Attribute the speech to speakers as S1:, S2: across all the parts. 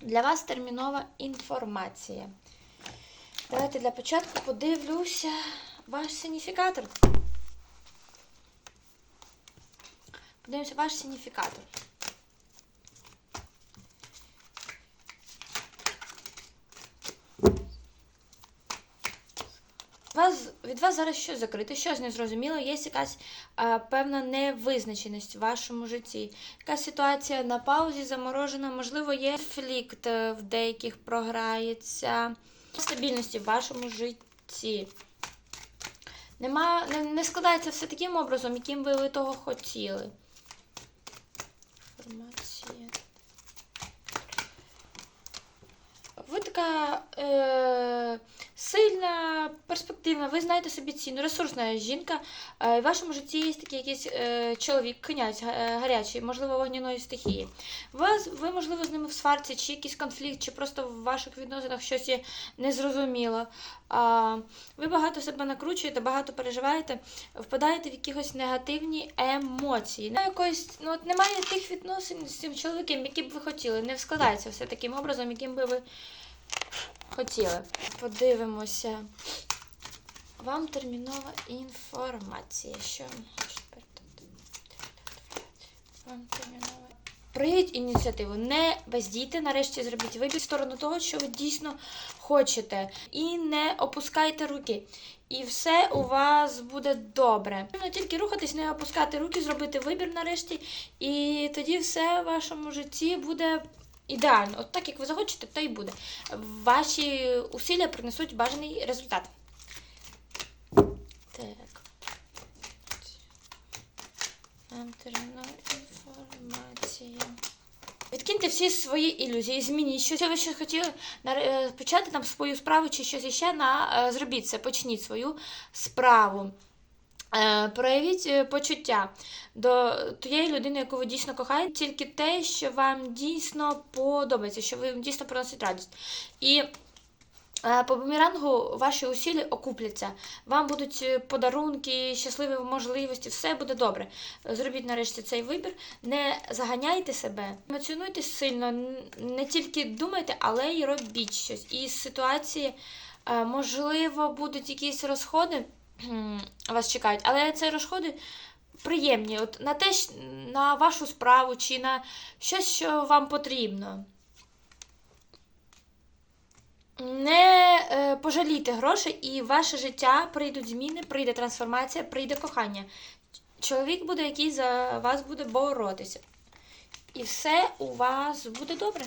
S1: Для вас термінова інформація. Давайте для початку подивлюся ваш сигніфікатор. Подивимося ваш сигніфікатор. Вас, від вас зараз щось закрите, щось незрозуміло, є якась а, певна невизначеність в вашому житті. Якась ситуація на паузі заморожена, можливо, є конфлікт е, в деяких програється, стабільності в вашому житті. Нема, не, не складається все таким образом, яким би ви того хотіли. Інформація. Ви така е, сильна, перспективна, ви знаєте собі ціну, ресурсна жінка. Е, в вашому житті є такий якийсь е, чоловік, князь е, гарячий, можливо, вогняної стихії. Вас, ви, можливо, з ними в сварці, чи якийсь конфлікт, чи просто в ваших відносинах щось є незрозуміло. Ви багато себе накручуєте, багато переживаєте, впадаєте в якісь негативні емоції. На якоїсь, ну, от немає тих відносин з цим чоловіком, які б ви хотіли. Не складається все таким образом, яким би ви хотіли. Подивимося. Вам термінова інформація. Що вам термінова. Проявіть ініціативу, не бездійте, нарешті зробіть вибір в сторону того, що ви дійсно хочете. І не опускайте руки. І все у вас буде добре. Потрібно тільки рухатись, не опускати руки, зробити вибір нарешті, і тоді все в вашому житті буде ідеально. От так, як ви захочете, то і буде. Ваші усилля принесуть бажаний результат. Так. Нам інформація. Відкиньте всі свої ілюзії, змініть щось. Ви щось хотіли е, почати там свою справу чи щось іще, на, е, зробіть це, почніть свою справу. Е, Проявіть е, почуття до тієї людини, яку ви дійсно кохаєте, тільки те, що вам дійсно подобається, що ви дійсно приносить радість. І е, по бумерангу ваші усілля окупляться. Вам будуть подарунки, щасливі можливості, все буде добре. Зробіть нарешті цей вибір. Не заганяйте себе, емоціонуйте сильно, не тільки думайте, але й робіть щось. І з ситуації, можливо, будуть якісь розходи вас чекають, але це розходи приємні. От на те, на вашу справу чи на щось, що вам потрібно. Не е, пожалійте грошей, і в ваше життя прийдуть зміни, прийде трансформація, прийде кохання. Чоловік буде, який за вас буде боротися. І все у вас буде добре.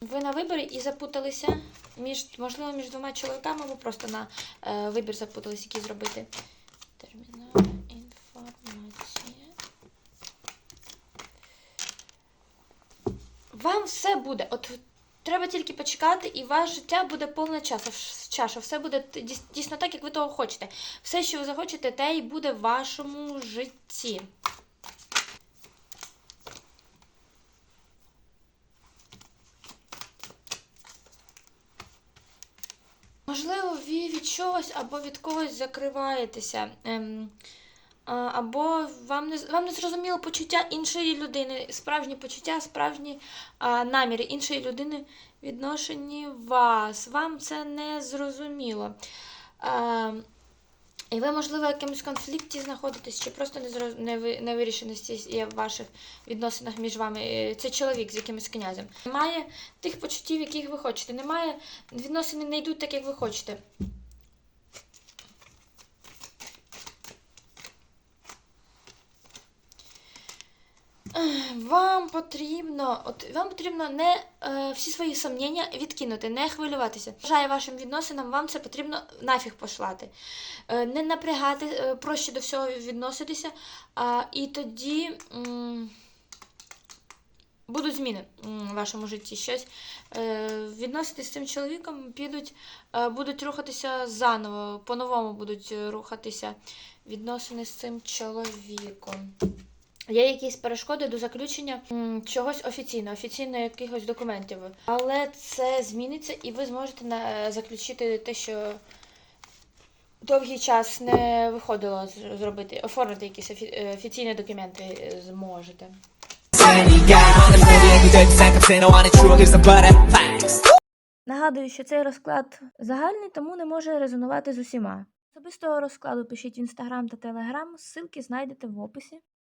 S1: Ви на виборі і запуталися між, можливо, між двома чоловіками, або просто на е, вибір запуталися, який зробити. Термінова інформація. Вам все буде. От треба тільки почекати, і ваше життя буде повна чаша. чаша. Все буде дійсно так, як ви того хочете. Все, що ви захочете, те і буде в вашому житті. Можливо, ви від чогось або від когось закриваєтеся. Ем, або вам не, вам не зрозуміло почуття іншої людини, справжні почуття, справжні а, наміри іншої людини відношені вас. Вам це не зрозуміло. А, і ви, можливо, в якомусь конфлікті знаходитесь, чи просто неви- невирішеності є в ваших відносинах між вами. Е, Це чоловік з якимось князем. Немає тих почуттів, яких ви хочете. Немає, відносини не йдуть так, як ви хочете. Вам потрібно, от вам потрібно не е, всі свої сумніння відкинути, не хвилюватися. Бажаю вашим відносинам, вам це потрібно нафіг пошлати. Е, не напрягати, е, проще до всього відноситися. А, і тоді м, будуть зміни в вашому житті. Щось е, відноситись з цим чоловіком, підуть, е, будуть рухатися заново, по-новому будуть е, рухатися відносини з цим чоловіком. Є якісь перешкоди до заключення чогось офіційно, офіційно якихось документів. Але це зміниться, і ви зможете е, заключити те, що довгий час не виходило зробити, оформити якісь е, офіційні документи е, зможете. Нагадую, що цей розклад загальний, тому не може резонувати з усіма. Особистого розкладу пишіть в інстаграм та телеграм, ссылки знайдете в описі.